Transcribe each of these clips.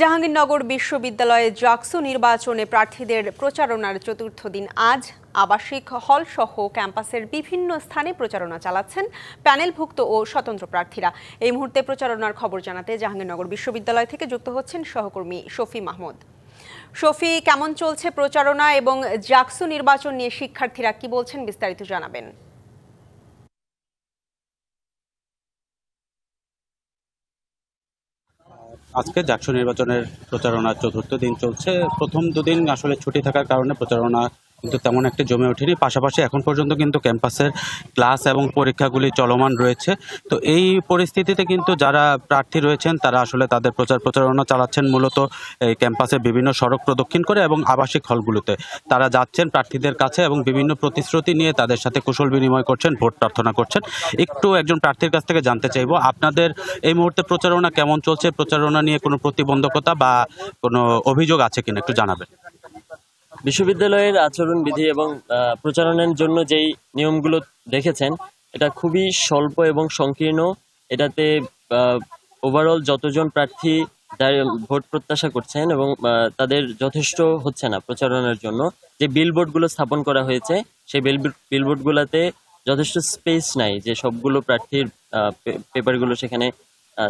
জাহাঙ্গীরনগর বিশ্ববিদ্যালয়ে জাকসু নির্বাচনে প্রার্থীদের প্রচারণার চতুর্থ দিন আজ। আবাসিক হল সহ ক্যাম্পাসের বিভিন্ন স্থানে প্রচারণা চালাচ্ছেন প্যানেলভুক্ত ও স্বতন্ত্র প্রার্থীরা। এই মুহূর্তে প্রচারণার খবর জানাতে জাহাঙ্গীরনগর বিশ্ববিদ্যালয় থেকে যুক্ত হচ্ছেন সহকর্মী শফি মাহমুদ। শফি, কেমন চলছে প্রচারণা এবং জাকসু নির্বাচন নিয়ে শিক্ষার্থীরা কি বলছেন বিস্তারিত জানাবেন। আজকে জাকসু নির্বাচনের প্রচারণার চতুর্থ দিন চলছে। প্রথম দুদিন আসলে ছুটি থাকার কারণে প্রচারণা কিন্তু তেমন একটা জমে ওঠেনি। পাশাপাশি এখন পর্যন্ত কিন্তু ক্যাম্পাসের ক্লাস এবং পরীক্ষাগুলি চলমান রয়েছে। তো এই পরিস্থিতিতে কিন্তু যারা প্রার্থী রয়েছেন, তারা আসলে তাদের প্রচার প্রচারণা চালাচ্ছেন মূলত এই ক্যাম্পাসের বিভিন্ন সড়ক প্রদক্ষিণ করে এবং আবাসিক হলগুলোতে। তারা যাচ্ছেন প্রার্থীদের কাছে এবং বিভিন্ন প্রতিশ্রুতি নিয়ে তাদের সাথে কুশল বিনিময় করছেন, ভোট প্রার্থনা করছেন। একটু একজন প্রার্থীর কাছ থেকে জানতে চাইব, আপনাদের এই মুহূর্তে প্রচারণা কেমন চলছে? প্রচারণা নিয়ে কোনো প্রতিবন্ধকতা বা কোনো অভিযোগ আছে কিনা একটু জানাবেন। বিশ্ববিদ্যালয়ের আচরণবিধি এবং প্রচারণের জন্য যেই নিয়মগুলো দেখেছেন, এটা খুবই স্বল্প এবং সংকীর্ণ। এটাতে ওভারঅল যতজন প্রার্থী ভোট প্রত্যাশা করছেন এবং তাদের যথেষ্ট হচ্ছে না প্রচারণার জন্য। যে বিলবোর্ডগুলো স্থাপন করা হয়েছে, সেই বিল বিলবোর্ডগুলোতে যথেষ্ট স্পেস নাই যে সবগুলো প্রার্থীর পেপারগুলো সেখানে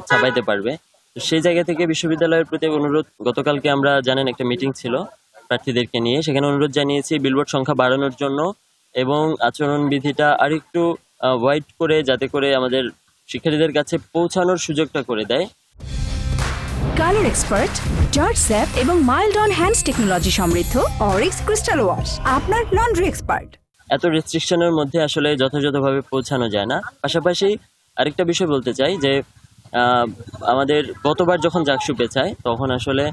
ছাপাইতে পারবে। তো সেই জায়গা থেকে বিশ্ববিদ্যালয়ের প্রতি অনুরোধ, গতকালকে আমরা জানেন একটা মিটিং ছিল প্রার্থীদেরকে নিয়ে। সেখানে অনুরোধ জানিয়েছি বিলবোর্ড সংখ্যা বাড়ানোর জন্য এবং আচরণবিধিটা আরেকটু ওয়াইড করে যাতে করে আমাদের শিক্ষার্থীদের কাছে পৌঁছানোর সুযোগটা করে দেয়। কালার এক্সপার্ট জর্জ স্যাপ এবং মাইল্ড অন হ্যান্ডস টেকনোলজি সমৃদ্ধ অরিক্স ক্রিস্টাল ওয়াশ আপনার লন্ড্রি এক্সপার্ট। এত রেস্ট্রিকশনের মধ্যে আসলে যথাযথভাবে পৌঁছানো যায় না। পাশাপাশি আরেকটা বিষয় বলতে চাই যে আমাদের গতবার যখন জাকসু পেঁচায় তখন আসলে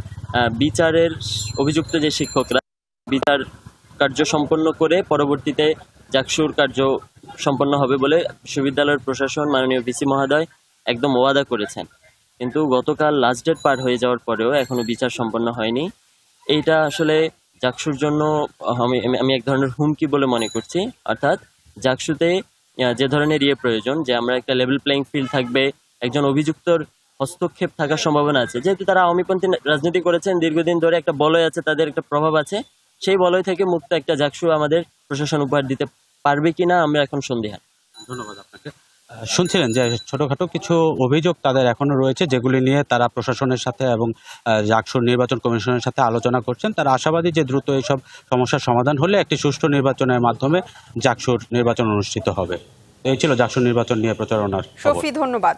বিচারের অভিযুক্ত যে শিক্ষকরা, বিচার কার্য সম্পন্ন করে পরবর্তীতে জাকসুর কার্য সম্পন্ন হবে বলে বিশ্ববিদ্যালয়ের প্রশাসন মাননীয় ভিসি মহোদয় একদম ওয়াদা করেছেন। কিন্তু গতকাল লাস্ট ডেট পার হয়ে যাওয়ার পরেও এখনও বিচার সম্পন্ন হয়নি। এইটা আসলে জাকসুর জন্য, আমি, আমি- এক ধরনের হুমকি বলে মনে করছি। অর্থাৎ জাকসুতে যে ধরনের ইয়ে প্রয়োজন, যে আমরা একটা লেভেল প্লেইং ফিল্ড থাকবে একজন অভিযুক্তর হস্তক্ষেপ থাকার সম্ভাবনা আছে। যেহেতু তারা আওয়ামীপন্থী রাজনীতি করেছেন দীর্ঘদিন ধরে একটা বলয় আছে তাদের একটা প্রভাব আছে। সেই বলয় থেকে মুক্ত একটা জাকসু আমাদের প্রশাসন উপহার দিতে পারবে কিনা আমরা এখন সন্দেহান ধন্যবাদ আপনাকে। শুনছিলেন যে ছোটখাটো কিছু অভিযোগ তাদের এখনও রয়েছে যেগুলি নিয়ে তারা প্রশাসনের সাথে এবং জাকসুর নির্বাচন কমিশনের সাথে আলোচনা করছেন। তারা আশাবাদী যে দ্রুত এইসব সমস্যার সমাধান হলে একটি সুষ্ঠু নির্বাচনের মাধ্যমে জাকসুর নির্বাচন অনুষ্ঠিত হবে। এই ছিল জাকসুর নির্বাচন নিয়ে প্রচারণার ধন্যবাদ।